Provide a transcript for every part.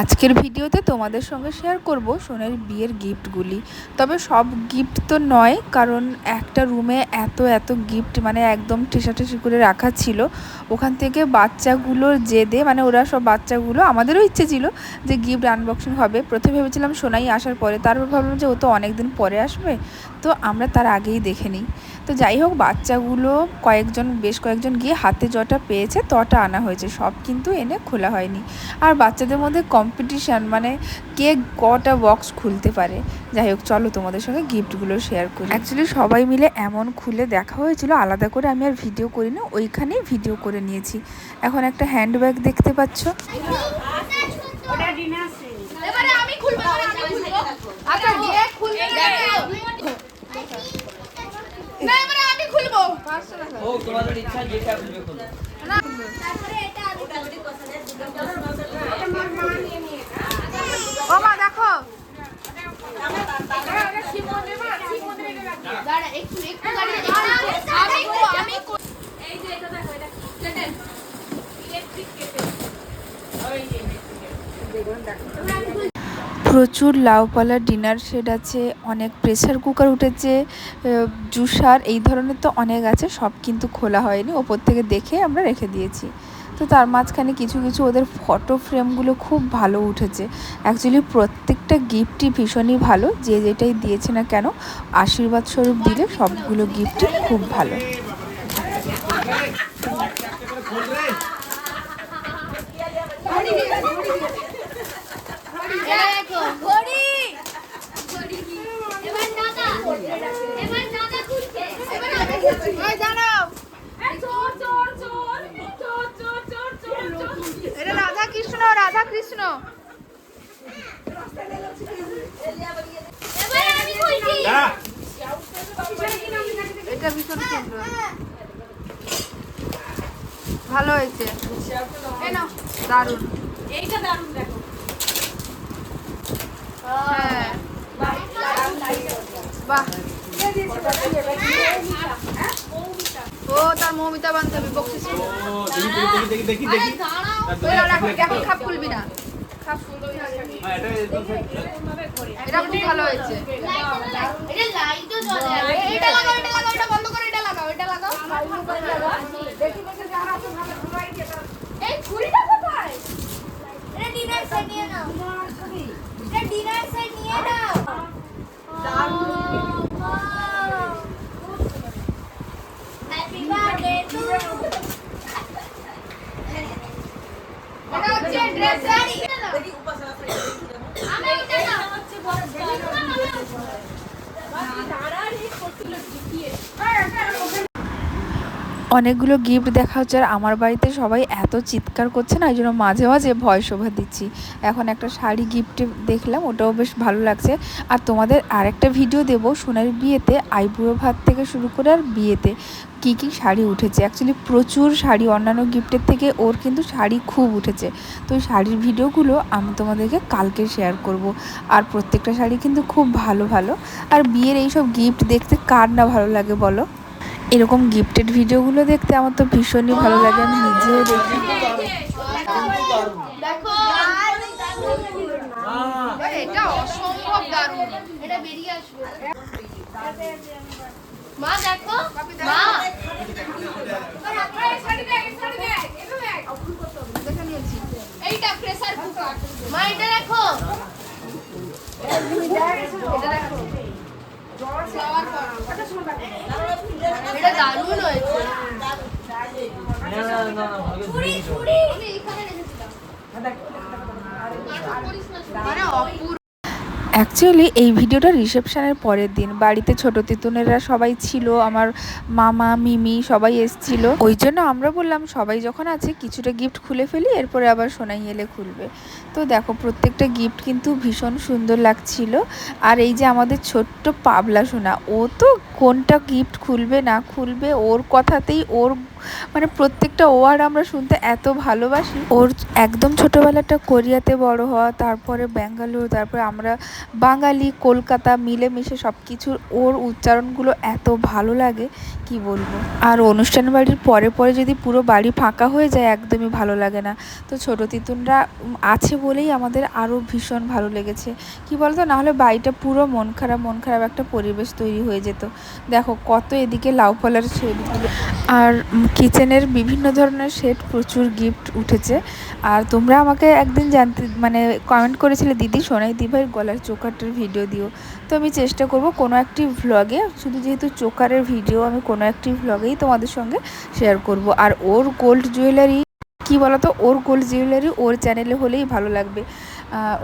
আজকের ভিডিওতে তোমাদের সঙ্গে শেয়ার করব সোনের বিয়ের গিফটগুলি তবে সব গিফট তো নয়, কারণ একটা রুমে এত এত গিফট মানে একদম ঠেসাঠেসি করে রাখা ছিল। ওখান থেকে বাচ্চাগুলোর জেদে মানে ওরা সব বাচ্চাগুলো, আমাদেরও ইচ্ছে ছিল যে গিফট আনবক্সিং হবে। প্রথমে ভেবেছিলাম সোনাই আসার পরে, তারপর ভাবলাম যে ও তো অনেক দিন পরে আসবে, তো আমরা তার আগেই দেখে নিই। তো যাই হোক বাচ্চাগুলো কয়েকজন বেশ কয়েকজন গিয়ে হাতে যটা পেয়েছে তটা আনা হয়েছে সব কিন্তু এনে খোলা হয়নি। আর বাচ্চাদের মধ্যে কম্পিটিশান মানে কে কটা বক্স খুলতে পারে। যাই হোক চলো তোমাদের সঙ্গে গিফটগুলো শেয়ার করি। অ্যাকচুয়ালি সবাই মিলে এমন খুলে দেখা হয়েছিল আলাদা করে আমি আর ভিডিও করি না ওইখানেই ভিডিও করে নিয়েছি। এখন একটা হ্যান্ডব্যাগ দেখতে পাচ্ছ। এবারে আমি খুলবো এবারে আমি খুলবো। আচ্ছা যে খুলবে না এবারে আমি খুলবো ও তোমাদের ইচ্ছা যেটা খুলবে খুলবে ও মা দেখো দাঁড়া একটু একটু দাঁড়িয়ে আমি কো- আমি কো- এই যে এটা দেখো এটা কেটেল ইলেকট্রিক কেটেল প্রচুর লাউপালা ডিনার, সেট আছে, অনেক প্রেসার কুকার উঠেছে জুসার এই ধরনের তো অনেক আছে, সব কিন্তু খোলা হয়নি, ওপর থেকে দেখে আমরা রেখে দিয়েছি। তো তার মাঝখানে কিছু কিছু ওদের ফটো ফ্রেমগুলো খুব ভালো উঠেছে। অ্যাকচুয়ালি প্রত্যেকটা গিফটই ভীষণই ভালো, যে যেটাই দিয়েছে না কেন, আশীর্বাদ স্বরূপ দিলে সবগুলো গিফটই খুব ভালো। এটা ভীষণ সুন্দর ভালো হয়েছে। দারুণ এইটা দারুণ দেখো। হ্যাঁ। ও তার মৌমিতা বান্ধবী বকশিস। এখন খাপ খুলবি না। খাপ খুলবি হ্যাঁ এটা একদম এটা খুব ভালো হয়েছে। এটা লাইটও জ্বলে। এটা লাগাও এটা লাগাও এটা বন্ধ করো এটা লাগাও এটা লাগাও। এই ছুরিটা কোথায়? এটা ডিনার সেট নিয়ে নাও। এটা ডিনার সেট নিয়ে নাও। হ্যাপি বার্থডে টু এটা হচ্ছে ড্রেস শাড়ি। দাঁড়া রে করছিল জিতিয়ে অনেকগুলো গিফট দেখা হচ্ছে আর আমার বাড়িতে সবাই এত চিৎকার করছে না ওই জন্য মাঝে মাঝে ভয় শোভা দিচ্ছি। এখন একটা শাড়ি গিফট দেখলাম, ওটাও বেশ ভালো লাগছে। আর তোমাদের আরেকটা ভিডিও দেবো, সোনার বিয়েতে, আইবুড়ো ভাত থেকে শুরু করে আর বিয়েতে কি কি শাড়ি উঠেছে। অ্যাকচুয়ালি প্রচুর শাড়ি, অন্যান্য গিফটের থেকে ওর কিন্তু শাড়ি খুব উঠেছে। তো ওই শাড়ির ভিডিওগুলো আমি তোমাদেরকে কালকে শেয়ার করব। আর প্রত্যেকটা শাড়ি কিন্তু খুব ভালো ভালো। আর বিয়ের এইসব গিফট দেখতে কার না ভালো লাগে বলো? এরকম গিফটেড ভিডিওগুলো দেখতে আমার তো ভীষণই ভালো লাগে, আমি নিজেও দেখি। দেখো। মা দেখো। মা। এইটা মা এটা দেখো। এটা দারুণ হয়েছে মানে অপূর্ব অ্যাকচুয়ালি এই ভিডিওটা রিসেপশনের পরের দিন। বাড়িতে ছোট তিতুনেরা সবাই ছিল, আমার মামা, মিমি সবাই এসছিল। ওই জন্য আমরা বললাম, সবাই যখন আছে, কিছুটা গিফট খুলে ফেলি, এরপরে আবার সোনাই এলে খুলবে। তো দেখো, প্রত্যেকটা গিফট কিন্তু ভীষণ সুন্দর লাগছিল। আর এই যে আমাদের ছোট্ট পাবলা সোনা, ও তো কোনটা গিফট খুলবে না খুলবে, ওর কথাতেই ওর মানে প্রত্যেকটা ওয়ার্ড আমরা শুনতে এত ভালোবাসি। ওর একদম ছোটোবেলাটা কোরিয়াতে বড় হওয়া, তারপরে ব্যাঙ্গালোর, তারপরে আমরা বাঙালি, কলকাতা মিলেমিশে সব কিছুর ওর উচ্চারণগুলো এত ভালো লাগে। কি বলব? আর অনুষ্ঠান বাড়ির পরে পরে যদি পুরো বাড়ি ফাঁকা হয়ে যায়, একদমই ভালো লাগে না। তো ছোট তিতুনরা আছে বলেই আমাদের আরও ভীষণ ভালো লেগেছে। কি বলতো? নাহলে বাড়িটা পুরো মন খারাপ মন খারাপ একটা পরিবেশ তৈরি হয়ে যেত। দেখো, কত এদিকে লাউ ফলার শেডগুলো আর কিচেনের বিভিন্ন ধরনের শেড প্রচুর গিফট উঠেছে। আর তোমরা আমাকে একদিন জানতে মানে কমেন্ট করেছিলে, দিদি, সোনাই দিভাইয়ের গলার চোকারটার ভিডিও দিও। তো আমি চেষ্টা করব কোনো একটি ভ্লগে শুধু যেহেতু চোকারের ভিডিও আমি কোনো একটি ভ্লগেই তোমাদের সঙ্গে শেয়ার করব। আর ওর গোল্ড জুয়েলারি কি বলতো? ওর গোল্ড জুয়েলারি ওর চ্যানেলে হলেই ভালো লাগবে।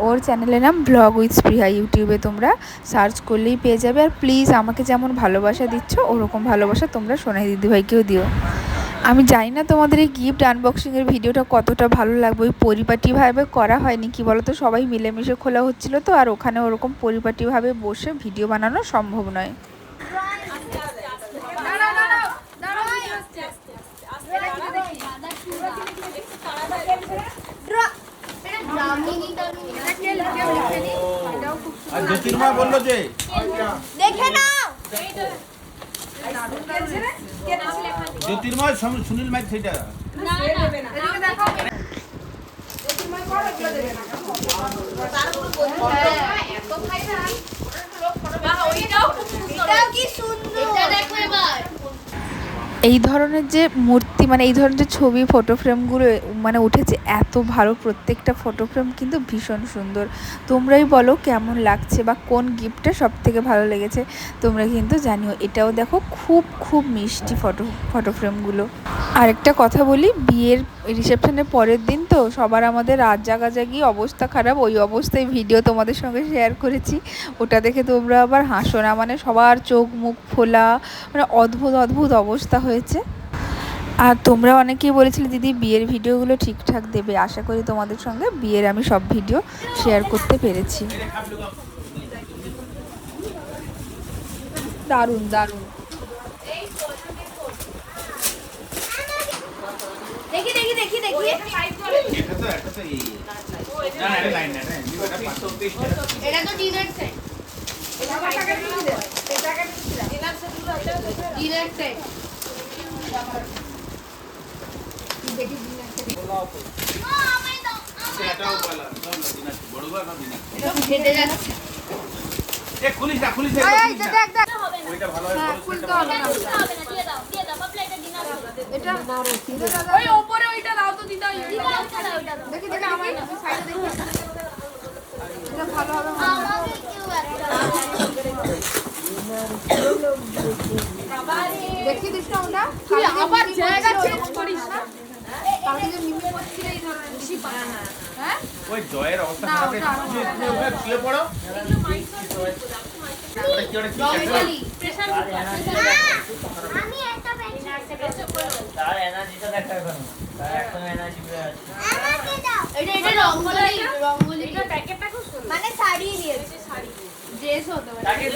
ওর চ্যানেলের নাম ব্লগ উইথ স্পৃহা ইউটিউবে তোমরা সার্চ করলেই পেয়ে যাবে। আর প্লিজ আমাকে যেমন ভালোবাসা দিচ্ছ, ওরকম ভালোবাসা তোমরা সোনাই দিদিভাইকেও দিও। আমি জানি না তোমাদের এই গিফট আনবক্সিংয়ের ভিডিওটা কতটা ভালো লাগবে। ওই পরিপাটিভাবে করা হয়নি, কি বলো তো সবাই মিলেমিশে খোলা হচ্ছিল তো, আর ওখানে ওরকম পরিপাটিভাবে বসে ভিডিও বানানো সম্ভব নয়। জ্যোতির্ময় বলল যে দেখে নাও। জ্যোতির্ময় সুনীল মাইক সেটা এই ধরনের যে মূর্তি মানে এই ধরনের ছবি ফটো ফ্রেমগুলো মানে উঠেছে, এত ভালো প্রত্যেকটা ফটো ফ্রেম কিন্তু ভীষণ সুন্দর। তোমরাই বলো কেমন লাগছে বা কোন গিফটটা সব থেকে ভালো লেগেছে, তোমরা কিন্তু জানিও। এটাও দেখো খুব খুব মিষ্টি ফটো ফটো ফ্রেমগুলো আরেকটা কথা বলি, বিয়ের রিসেপশনের পরের দিন তো সবার আমাদের রাত জাগাজাগি অবস্থা খারাপ, ওই অবস্থায় ভিডিও তোমাদের সঙ্গে শেয়ার করেছি। ওটা দেখে তোমরা আবার হাসো না মানে সবার চোখ মুখ ফোলা মানে অদ্ভুত অদ্ভুত অবস্থা হয়েছে। আর তোমরা অনেকেই বলেছিলে দিদি বিয়ের ভিডিওগুলো ঠিকঠাক দেবে। আশা করি তোমাদের সঙ্গে বিয়ের আমি সব ভিডিও শেয়ার করতে পেরেছি। দারুণ দারুণ। দেখি দেখি দেখি দেখি। এটা তো ডিনার সেট ডিনার সেট না, দিনা, বড় বড় না দিনা। হেঁটে যাচ্ছে এ, খুলিস না, না, এটা খুলিস না। ওইটা ভালো হয়, বড় সেটটা ভালো হয়। না ওই জয়ের অবস্থা খারাপ। ওখানে শুয়ে পড়ো। মানে শাড়ি নিয়েছে। শাড়ি। ড্রেস হতে পারে। তাকে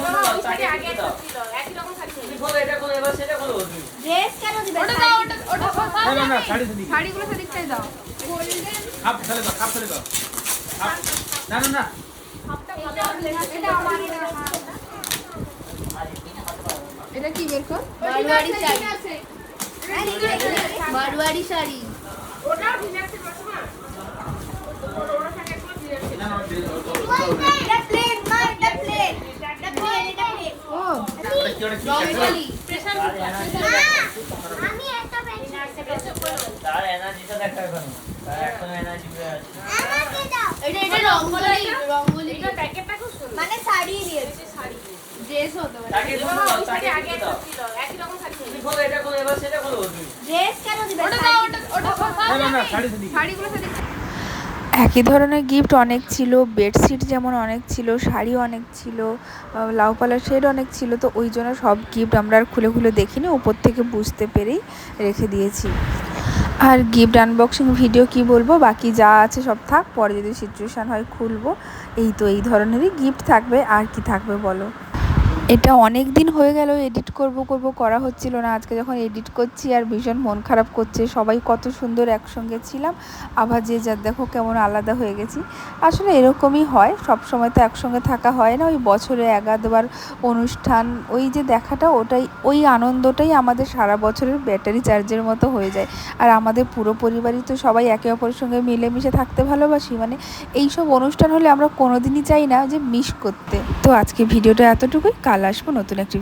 বলো এটা করো এবার সেটা করো ড্রেস কেন দিবে? ওটা দাও ওটা ওটা না, না, না, শাড়ি শাড়ি। শাড়িগুলো সেদিকটাই দাও। হাফ ফেলে দাও, হাফ ফেলে দাও। না, না, না। এটা কি বের কর? মারওয়াড়ি শাড়ি। মারওয়াড়ি শাড়ি। ওটা- ওটা- প্লেন এটা প্লেন মানে শাড়ি নিয়েছে। শাড়ি ড্রেস হতে পারে। তাকে দুটো দাও তাকে দুটো দাও। তুমি বলো এটা করো এবার সেটা করো তুমি ড্রেস কেন দিবে? ওটা দাও ওটা ওটা না, না, না, শাড়ি। শাড়ি। শাড়িগুলো সেদিক একই ধরনের গিফট অনেক ছিল বেডশিট যেমন অনেক ছিল, শাড়ি অনেক ছিল লাউ পালার শেড অনেক ছিল, তো ওই জন্য সব গিফট আমরা আর খুলে খুলে দেখিনি, উপর থেকে বুঝতে পেরেই রেখে দিয়েছি। আর গিফট আনবক্সিং ভিডিও কি বলব, বাকি যা আছে সব থাক, পরে যদি সিচুয়েশান হয় খুলবো, এই তো এই ধরনেরই গিফট থাকবে, আর কি থাকবে বলো? এটা অনেক দিন হয়ে গেল এডিট করব করব, করা হচ্ছিল না। আজকে যখন এডিট করছি আর ভীষণ মন খারাপ করছে, সবাই কত সুন্দর একসঙ্গে ছিলাম। আবার যে যার দেখো কেমন আলাদা হয়ে গেছি। আসলে এরকমই হয়, সব সময় তো একসঙ্গে থাকা হয় না। ওই বছরে একাধবার অনুষ্ঠান, ওই যে দেখাটা, ওটাই, ওই আনন্দটাই আমাদের সারা বছরের ব্যাটারি চার্জের মতো হয়ে যায়। আর আমাদের পুরো পরিবারই তো সবাই একে অপরের সঙ্গে মিলেমিশে থাকতে ভালোবাসি। মানে এই সব অনুষ্ঠান হলে আমরা কোনোদিনই চাই না যে মিস করতে। তো আজকে ভিডিওটা এতটুকুই। কাল আসব নতুন একটি